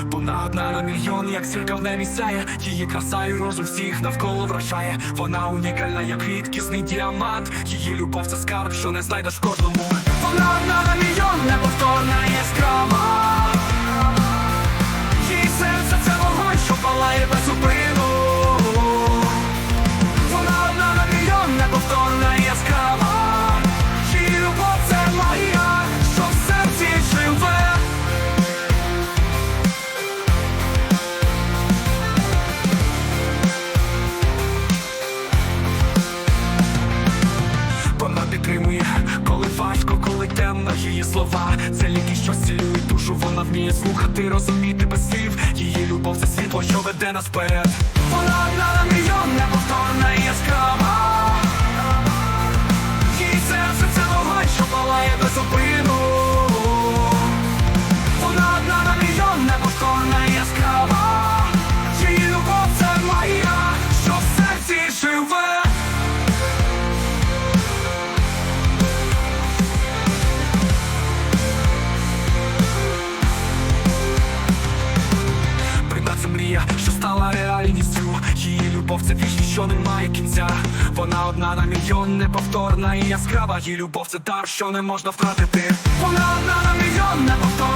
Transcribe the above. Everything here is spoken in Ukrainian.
Вона одна на мільйон, як зірка в небі сяє Її краса і розум всіх навколо вражає. Вона унікальна, як рідкісний діамант. Її любов це скарб, що не знайдеш кожному. Вона її слова. Це ліки, що зцілюють душу, вона вміє слухати, розуміти без слів. Її любов це світло, що веде нас вперед. Вона на мрія, що стала реальністю. Її любов це вічність, що не має кінця. Вона одна на мільйон, неповторна і яскрава. Її любов це дар, що не можна втратити. Вона одна на мільйон, неповторна